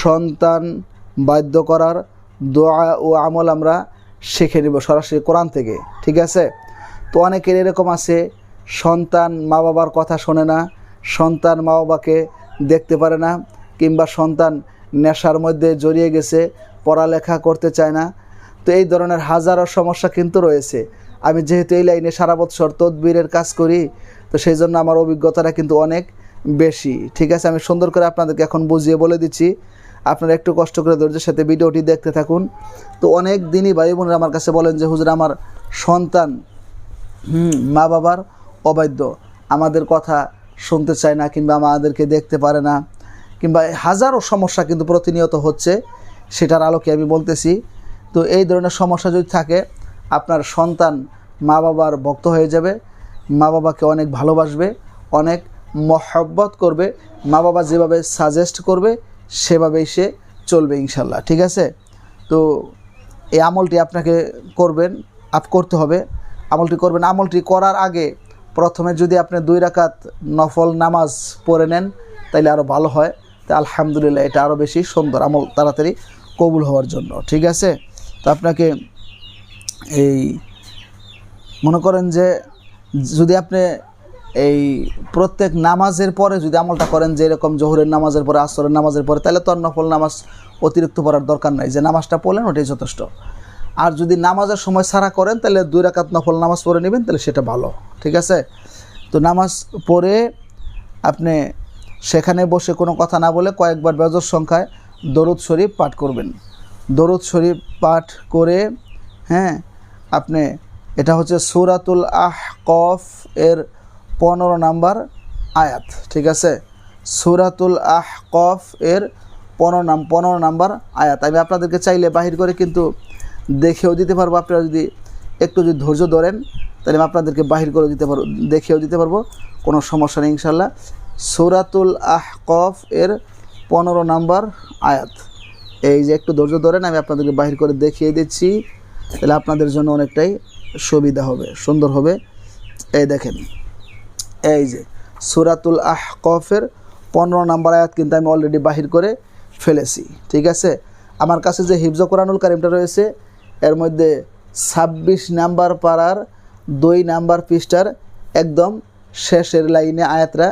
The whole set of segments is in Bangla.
সন্তান বাধ্য করার দোয়া ও আমল আমরা শিখে নেব সরাসরি কোরআন থেকে, ঠিক আছে? তো অনেকের এরকম আছে, সন্তান মা বাবার কথা শোনে না, সন্তান মা বাবাকে দেখতে পারে না, কিংবা সন্তান নেশার মধ্যে জড়িয়ে গেছে, পড়ালেখা করতে চায় না। তো এই ধরনের হাজারো সমস্যা কিন্তু রয়েছে। আমি যেহেতু এই লাইনে সারা বছর তদবিরের কাজ করি, তো সেই জন্য আমার অভিজ্ঞতাটা কিন্তু অনেক বেশি, ঠিক আছে? আমি সুন্দর করে আপনাদেরকে এখন বুঝিয়ে বলে দিচ্ছি। আপনারা একটু কষ্ট করে ধৈর্যের সাথে ভিডিওটি দেখতে থাকুন। তো অনেক দিনই ভাই বোনেরা আমার কাছে বলেন যে, হুজুর, আমার সন্তান, হুম, মা বাবার অবাধ্য। আমাদের কথা শুনতে চায় না কিংবা আমাদেরকে দেখতে পারে না কিংবা হাজারো সমস্যা কিন্তু প্রতিনিয়ত হচ্ছে, সেটার আলোকে আমি বলতেছি। তো এই ধরনের সমস্যা যদি থাকে, আপনার সন্তান মা বাবার ভক্ত হয়ে যাবে, মা বাবাকে অনেক ভালোবাসবে, অনেক মহব্বত করবে, মা বাবা যেভাবে সাজেস্ট করবে সেভাবেই সে চলবে ইনশাল্লাহ, ঠিক আছে? তো এই আমলটি আপনাকে করবেন, আপ করতে হবে। আমলটি করবেন, আমলটি করার আগে প্রথমে যদি আপনি দুই রাকাত নফল নামাজ পড়ে নেন তাহলে আরও ভালো হয়। তো আলহামদুলিল্লাহ, এটা আরও বেশি সুন্দর আমল তাড়াতাড়ি কবুল হওয়ার জন্য, ঠিক আছে? তো আপনাকে এই মনে করেন যে, যদি আপনি এই প্রত্যেক নামাজের পরে যদি আমলটা করেন যে এরকম জোহরের নামাজের পরে, আসরের নামাজের পরে, তাহলে তো নফল নামাজ অতিরিক্ত পড়ার দরকার নাই। যে নামাজটা পড়লেন, ওটাই যথেষ্ট। আর যদি নামাজের সময় সারা করেন, তাহলে দুই রাকাত নফল নামাজ পড়ে নেবেন, তাহলে সেটা ভালো। ঠিক আছে? তো নামাজ পড়ে আপনি সেখানে বসে কোনো কথা না বলে কয়েকবার বেজর সংখ্যায় দরুদ শরীফ পাঠ করবেন। দরুদ শরীফ পাঠ করে হ্যাঁ আপনি, এটা হচ্ছে সুরাতুল আহ কফ এর পনেরো নাম্বার আয়াত, ঠিক আছে? সুরাতুল আহ কফ এর পনেরো নাম, পনেরো নাম্বার আয়াত। আমি আপনাদেরকে চাইলে বাহির করে কিন্তু দেখেও দিতে পারব। আপনারা যদি একটু যদি ধৈর্য ধরেন, তাহলে আমি আপনাদেরকে বাহির করে দিতে পারব, দেখেও দিতে পারব। কোনো সমস্যা নেই ইনশাল্লাহ সুরাতুল আহ কফ এর পনেরো নাম্বার আয়াত। এই যে একটু ধৈর্য ধরেন, আমি আপনাদেরকে বাহির করে দেখিয়ে দিচ্ছি। তাহলে আপনাদের জন্য অনেকটাই সুবিধা হবে, সুন্দর হবে। এই দেখেন। এই যে, সুরাতুল আহ কফের পনেরো নাম্বার আয়াত কিন্তু আমি অলরেডি বাহির করে ফেলেছি, ঠিক আছে? আমার কাছে যে হিফজ কোরআনুল কারিমটা রয়েছে, এর মধ্যে ছাব্বিশ নাম্বার পাড়ার দুই নাম্বার পৃষ্ঠার একদম শেষের লাইনে আয়াতরা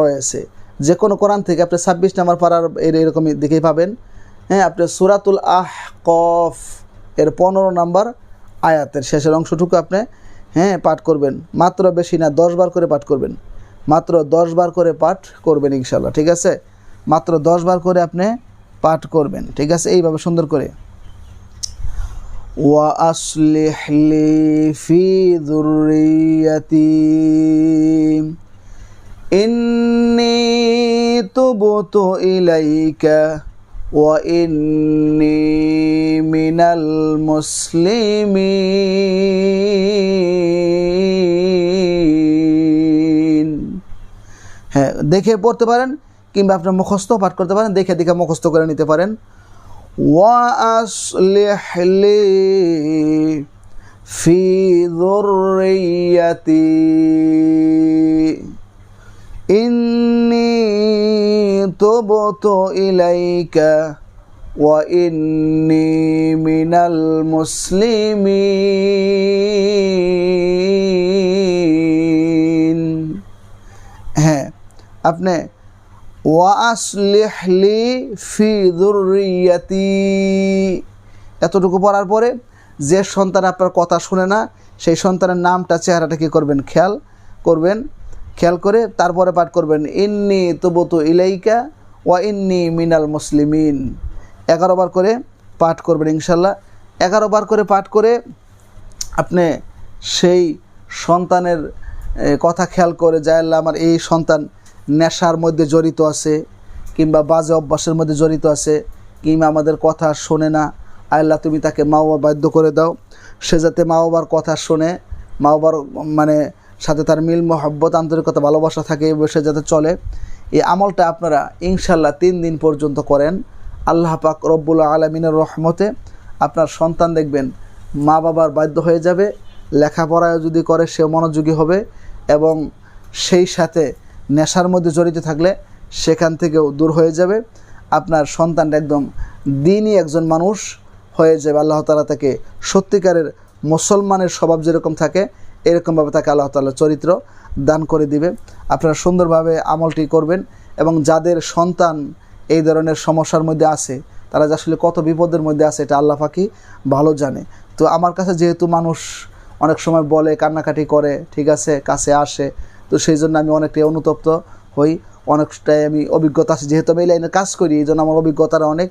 রয়েছে। যে কোনো কোরআন থেকে আপনি ছাব্বিশ নাম্বার পাড়ার এর এরকমই দেখেই পাবেন। হ্যাঁ আপনি সুরাতুল আহ কফ এর পনেরো নাম্বার আয়াতের শেষের অংশটুকু আপনি হ্যাঁ পাঠ করবেন। মাত্র বেশি না, দশ বার করে পাঠ করবেন। মাত্র দশ বার করে পাঠ করবেন ইনশাল্লাহ ঠিক আছে? মাত্র দশ বার করে আপনি পাঠ করবেন, ঠিক আছে? এইভাবে সুন্দর করে। ওয়া আসলিহলি ফি দুরিয়াতি ইন্নি তুবতু ইলাইকা। ইন্নি মিনাল মুসলিমিন হ্যাঁ দেখে পড়তে পারেন কিংবা আপনার মুখস্থ পাঠ করতে পারেন, দেখে দেখে মুখস্থ করে নিতে পারেন। ওয়া আসলিহলি ফি যুররিয়াতি ইন্নি ইলাইকা ওয়া ইন্নি মিনাল মুসলিমিন হ্যাঁ আপনি ওয়াসলিহলি ফি দুরিয়াতি এতটুকু পড়ার পরে যে সন্তান আপনার কথা শুনে না, সেই সন্তানের নামটা, চেহারাটা কী করবেন? খেয়াল করবেন। খেয়াল করে তারপরে পাঠ করবেন, ইন্নি তবতু ইলাইকা ওয়া ইন্নি মিনাল মুসলিমিন। এগারো বার করে পাঠ করবেন ইনশাল্লাহ। এগারো বার করে পাঠ করে আপনি সেই সন্তানের কথা খেয়াল করে যায় আল্লাহ আমার এই সন্তান নেশার মধ্যে জড়িত আছে কিংবা বাজে অভ্যাসের মধ্যে জড়িত আছে কিংবা আমাদের কথা শোনে না, আল্লাহ তুমি তাকে মা বাবা বাধ্য করে দাও। সে যাতে মা বাবার কথা শোনে মা বাবার মানে সাথে তার মিল, মহব্বত, আন্তরিকতা, ভালোবাসা থাকে এই বসে যাতে চলে। এই আমলটা আপনারা ইনশাল্লাহ তিন দিন পর্যন্ত করেন। আল্লাহ পাক রব্বুল আলমিনের রহমতে আপনার সন্তান দেখবেন মা বাবার বাধ্য হয়ে যাবে লেখাপড়ায় যদি করে সে মনোযোগী হবে এবং সেই সাথে নেশার মধ্যে জড়িত থাকলে সেখান থেকেও দূর হয়ে যাবে। আপনার সন্তানটা একদম দিনই একজন মানুষ হয়ে যাবে। আল্লাহ তালা তাকে সত্যিকারের মুসলমানের স্বভাব যেরকম থাকে এরকমভাবে তাকে আল্লাহ তালা চরিত্র দান করে দিবে। আপনারা সুন্দরভাবে আমলটি করবেন এবং যাদের সন্তান এই ধরনের সমস্যার মধ্যে আছে, তারা যে আসলে কত বিপদের মধ্যে আছে, এটা আল্লাহ পাকি ভালো জানে। তো আমার কাছে যেহেতু মানুষ অনেক সময় বলে, কান্নাকাটি করে, ঠিক আছে, কাছে আসে, তো সেই জন্য আমি অনেকটাই অনুতপ্ত হই, অনেকটাই আমি অভিজ্ঞতা আছে। যেহেতু আমি এই লাইনে কাজ করি, এই জন্য আমার অভিজ্ঞতাটা অনেক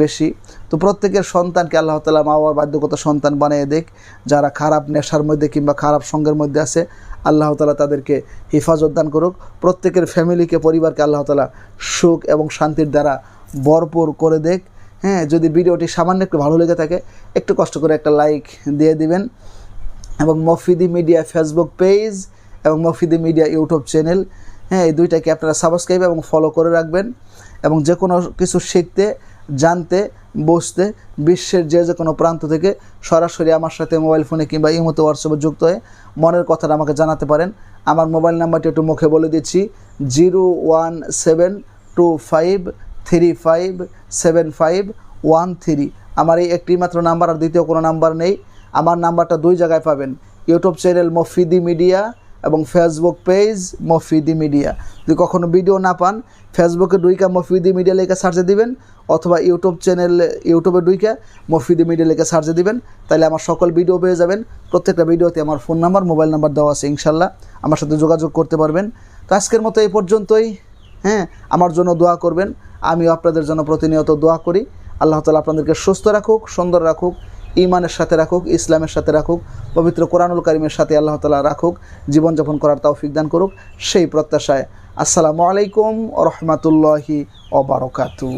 বেশি। তো প্রত্যেকের সন্তানকে আল্লাহ তালা মা বাবার বাধ্যগত সন্তান বানিয়ে দেখ, যারা খারাপ নেশার মধ্যে কিংবা খারাপ সঙ্গের মধ্যে আছে, আল্লাহ তালা তাদেরকে হেফাজত দান করুক। প্রত্যেকের ফ্যামিলিকে, পরিবারকে আল্লাহ তালা সুখ এবং শান্তির দ্বারা ভরপুর করে দেখ। হ্যাঁ যদি ভিডিওটি সামান্য একটু ভালো লেগে থাকে, একটু কষ্ট করে একটা লাইক দিয়ে দিবেন। এবং মফিদি মিডিয়া ফেসবুক পেজ এবং মফিদি মিডিয়া ইউটিউব চ্যানেল হ্যাঁ এই দুইটাকে আপনারা সাবস্ক্রাইব এবং ফলো করে রাখবেন। এবং যে কোনো কিছু শিখতে জানতে, বুঝতে বিশ্বের যে যে কোনো প্রান্ত থেকে সরাসরি আমার সাথে মোবাইল ফোনে কিংবা ইমোতে হোয়াটসঅ্যাপে যুক্ত হয়ে মনের কথাটা আমাকে জানাতে পারেন। আমার মোবাইল নাম্বারটি একটু মুখে বলে দিচ্ছি, zero one seven two five three five seven five one three. আমার এই একটি মাত্র নাম্বার আর দ্বিতীয় কোনো নাম্বার নেই। আমার নাম্বারটা দুই জায়গায় পাবেন, ইউটিউব চ্যানেল মফিদি মিডিয়া এবং ফেসবুক পেজ মফিদি মিডিয়া যদি কখনো ভিডিও না পান ফেসবুকে ডুইকা মফিদি মিডিয়া লেখা সার্চে দিবেন, অথবা ইউটিউব চ্যানেল ইউটিউবে ডুইকা মফিদি মিডিয়া লেখা সার্চে দিবেন তাহলে আমার সকল ভিডিও পেয়ে যাবেন। প্রত্যেকটা ভিডিওতে আমার ফোন নাম্বার মোবাইল নাম্বার দেওয়া আছে ইনশাল্লাহ। আমার সাথে যোগাযোগ করতে পারবেন। তো আজকের মতো এই পর্যন্তই। হ্যাঁ আমার জন্য দোয়া করবেন। আমিও আপনাদের জন্য প্রতিনিয়ত দোয়া করি। আল্লাহ তালা আপনাদেরকে সুস্থ রাখুক, সুন্দর রাখুক। ইমানের সাথে রাখুক, ইসলামের সাথে রাখুক, পবিত্র কোরআনুল করিমের সাথে আল্লাহ তালা রাখুক, জীবনযাপন করার তৌফিক দান করুক, সেই প্রত্যাশায় আসসালামু আলাইকুম রহমতুল্লাহি ওবরকাতু